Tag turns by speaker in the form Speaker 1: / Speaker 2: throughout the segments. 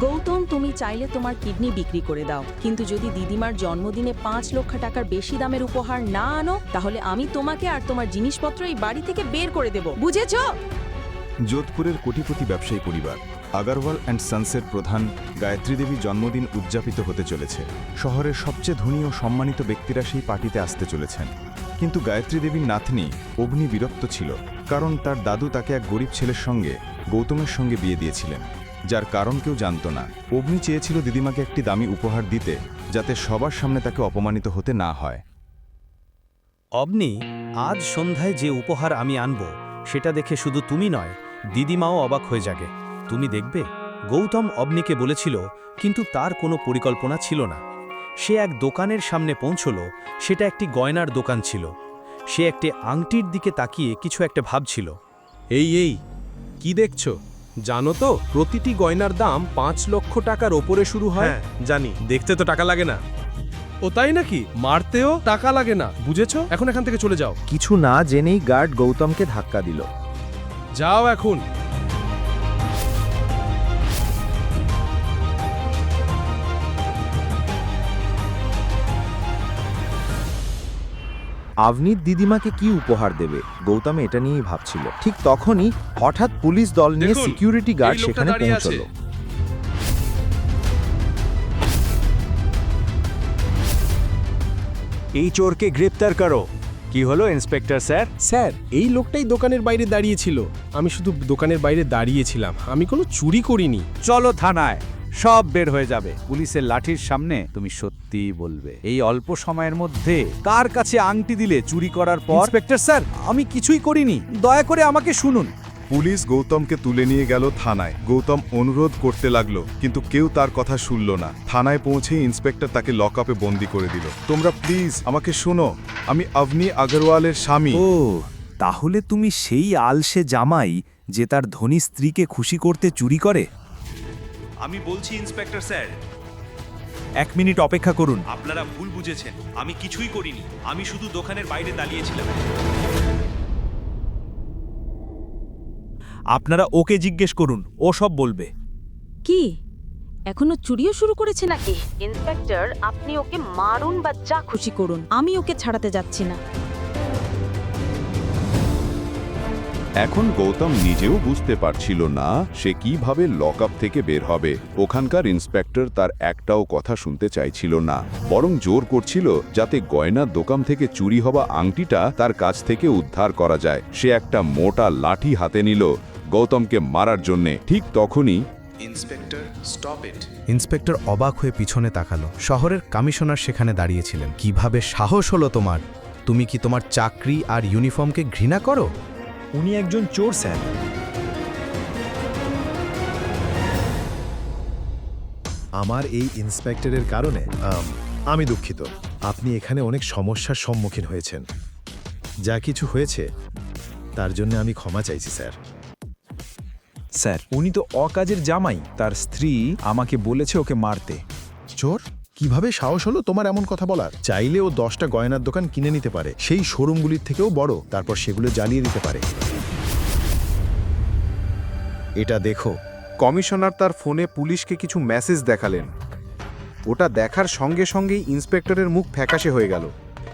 Speaker 1: গৌতম, তুমি চাইলে তোমার কিডনি বিক্রি করে দাও। কিন্তু যদি দিদিমার জন্মদিনে পাঁচ লক্ষ টাকার বেশি দামের উপহার না আনো, তাহলে আমি তোমাকে আর তোমার জিনিসপত্র এই বাড়ি থেকে বের করে দেব। বুঝেছ?
Speaker 2: যোধপুরের কোটিপতি ব্যবসায়ী পরিবার, আগারওয়াল অ্যান্ড সানসের প্রধান গায়ত্রী দেবীর জন্মদিন উদযাপিত হতে চলেছে। শহরের সবচেয়ে ধনী ও সম্মানিত ব্যক্তিরা সেই পার্টিতে আসতে চলেছেন। কিন্তু গায়ত্রী দেবীর নাতনি, অগ্নি বিরক্ত ছিল, কারণ তার দাদু তাকে এক গরিব ছেলের সঙ্গে, গৌতমের সঙ্গে বিয়ে দিয়েছিলেন। যার কারণ কেউ জানত না। অগ্নি চেয়েছিল দিদিমাকে একটি দামি উপহার দিতে যাতে সবার সামনে তাকে অপমানিত হতে না হয়।
Speaker 3: অবনি আজ সন্ধ্যায় যে উপহার আমি আনব সেটা দেখে শুধু তুমি নয় দিদিমাও অবাক হয়ে যাবে তুমি দেখবে গৌতম অবনিকে বলেছিল কিন্তু তার কোনো পরিকল্পনা ছিল না। সে এক দোকানের সামনে পৌঁছল সেটা একটি গয়নার দোকান ছিল। সে একটি আংটির দিকে তাকিয়ে কিছু একটা ভাবছিল।
Speaker 4: এই এই কি দেখছ? জানো তো প্রতিটি গয়নার দাম পাঁচ লক্ষ টাকার ওপরে শুরু হয়।
Speaker 3: হ্যাঁ। জানি
Speaker 4: দেখতে তো টাকা লাগে না। ও তাই নাকি? মারতেও টাকা লাগে না। বুঝেছ? এখন এখান থেকে চলে যাও।
Speaker 5: কিছু না জেনেই গার্ড গৌতমকে ধাক্কা দিল।
Speaker 4: যাও এখন।
Speaker 5: আভনির দিদিমাকে কি উপহার দেবে? গৌতম এটা নিয়েই ভাবছিল। ঠিক তখনই হঠাৎ পুলিশ দল নিয়ে সিকিউরিটি গার্ড সেখানে। পৌঁছলো।
Speaker 6: এই চোরকে গ্রেপ্তার করো। কি হলো ইন্সপেক্টর স্যার?
Speaker 4: স্যার এই লোকটাই দোকানের বাইরে দাঁড়িয়েছিল। আমি শুধু দোকানের বাইরে দাঁড়িয়েছিলাম। আমি কোনো চুরি করিনি।
Speaker 6: চলো থানায়। সব বের হয়ে যাবে। পুলিশের লাঠির সামনে তুমি সত্যি বলবে। এই অল্প সময়ের মধ্যে কার কাছে আংটি দিলে চুরি করার পর? ইন্সপেক্টর স্যার আমি কিছুই করিনি। দয়া করে আমাকে শুনুন।
Speaker 2: পুলিশ গৌতমকে তুলে নিয়ে গেল থানায়। গৌতম অনুরোধ করতে লাগল কিন্তু কেউ তার কথা শুনল না। থানায় পৌঁছে ইন্সপেক্টর তাকে লকআপে বন্দি করে দিল। তোমরা প্লিজ আমাকে শোনো আমি অভনি আগরওয়ালের স্বামী।
Speaker 7: ও তাহলে তুমি সেই আলসে জামাই যে তার ধনী স্ত্রীকে খুশি করতে চুরি করে?
Speaker 8: আমি বলছি ইন্সপেক্টর স্যার।
Speaker 7: এক মিনিট অপেক্ষা করুন।
Speaker 8: আপনারা ভুল বুঝেছেন। আমি কিছুই করিনি। আমি শুধু দোকানের বাইরে দাঁড়িয়েছিলাম।
Speaker 7: আপনারা ওকে জিজ্ঞেস করুন। ও সব বলবে।
Speaker 1: কি? এখনও চুরিও শুরু করেছে নাকি? ইন্সপেক্টর আপনি ওকে মারুন বা যা খুশি করুন। আমি ওকে ছাড়াতে যাচ্ছি না।
Speaker 9: এখন গৌতম নিজেও বুঝতে পারছিল না সে কীভাবে লকআপ থেকে বের হবে। ওখানকার ইন্সপেক্টর তার একটাও কথা শুনতে চাইছিল না। বরং জোর করছিল যাতে গয়নার দোকান থেকে চুরি হওয়া আংটিটা তার কাছ থেকে উদ্ধার করা যায়। সে একটা মোটা লাঠি হাতে নিল গৌতমকে মারার জন্যে। ঠিক তখনই
Speaker 8: ইন্সপেক্টর স্টপ ইট।
Speaker 3: ইন্সপেক্টর অবাক হয়ে পিছনে তাকালো। শহরের কমিশনার সেখানে দাঁড়িয়েছিলেন। কীভাবে সাহস হলো তোমার? তুমি কি তোমার চাকরি আর ইউনিফর্মকে ঘৃণা করো?
Speaker 7: উনি একজন চোর স্যার।
Speaker 10: আমার এই ইন্সপেক্টরের কারণে আমি দুঃখিত। আপনি এখানে অনেক সমস্যার সম্মুখীন হয়েছেন। যা কিছু হয়েছে তার জন্য আমি ক্ষমা চাইছি স্যার।
Speaker 7: স্যার উনি তো অকাজের জামাই। তার স্ত্রী আমাকে বলেছে ওকে মারতে।
Speaker 10: চোর? কীভাবে সাহস হলো তোমার এমন কথা বলার? চাইলে ও দশটা গয়নার দোকান কিনে নিতে পারে। সেই শোরুমগুলির থেকেও বড় তারপর সেগুলো জ্বালিয়ে দিতে পারে। এটা দেখো।
Speaker 5: কমিশনার তার ফোনে পুলিশকে কিছু মেসেজ দেখালেন। ওটা দেখার সঙ্গে সঙ্গেই ইন্সপেক্টরের মুখ ফ্যাকাশে হয়ে গেল।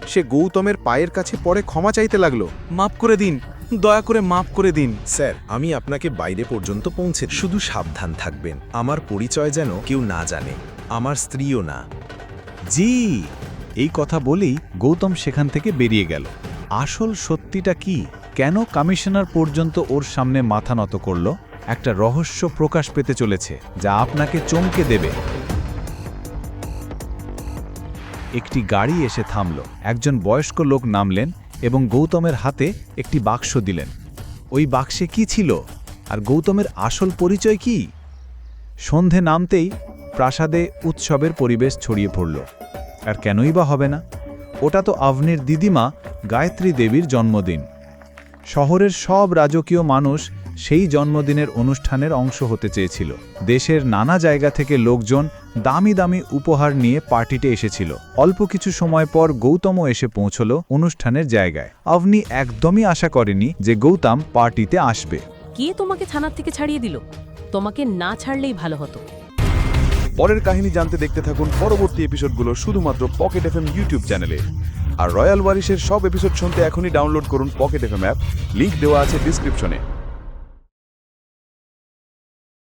Speaker 5: সে গৌতমের পায়ের কাছে পরে ক্ষমা চাইতে লাগল।
Speaker 7: মাফ করে দিন। দয়া করে মাফ করে দিন।
Speaker 10: স্যার আমি আপনাকে বাইরে পর্যন্ত পৌঁছে
Speaker 7: শুধু সাবধান থাকবেন। আমার পরিচয় যেন কেউ না জানে। আমার স্ত্রীও না।
Speaker 6: জি, এই কথা বলেই গৌতম সেখান থেকে বেরিয়ে গেল। আসল সত্যিটা কি? কেন কমিশনার পর্যন্ত ওর সামনে মাথা নত করল? একটা রহস্য প্রকাশ পেতে চলেছে, যা আপনাকে চমকে দেবে। একটি গাড়ি এসে থামল। একজন বয়স্ক লোক নামলেন এবং গৌতমের হাতে একটি বাক্স দিলেন। ওই বাক্সে কি ছিল? আর গৌতমের আসল পরিচয় কি? সন্ধে নামতেই প্রাসাদে উৎসবের পরিবেশ ছড়িয়ে পড়ল। আর কেনই বা হবে না? ওটা তো আভনির দিদিমা গায়ত্রী দেবীর জন্মদিন। শহরের সব রাজকীয় মানুষ সেই জন্মদিনের অনুষ্ঠানের অংশ হতে চেয়েছিল। দেশের নানা জায়গা থেকে লোকজন দামি দামি উপহার নিয়ে পার্টিতে এসেছিল। অল্প কিছু সময় পর গৌতমও এসে পৌঁছল অনুষ্ঠানের জায়গায়। আভনি একদমই আশা করেনি যে গৌতম পার্টিতে আসবে।
Speaker 1: কে তোমাকে থানার থেকে ছাড়িয়ে দিল? তোমাকে না ছাড়লেই ভালো হতো।
Speaker 2: পরের কাহিনী জানতে দেখতে থাকুন পরবর্তী এপিসোডগুলো শুধুমাত্র পকেট এফ এম ইউটিউব চ্যানেলে। আর রয়্যাল ওয়ারিশের সব এপিসোড শুনতে এখনই ডাউনলোড করুন পকেট এফএম অ্যাপ। লিঙ্ক দেওয়া আছে ডিসক্রিপশনে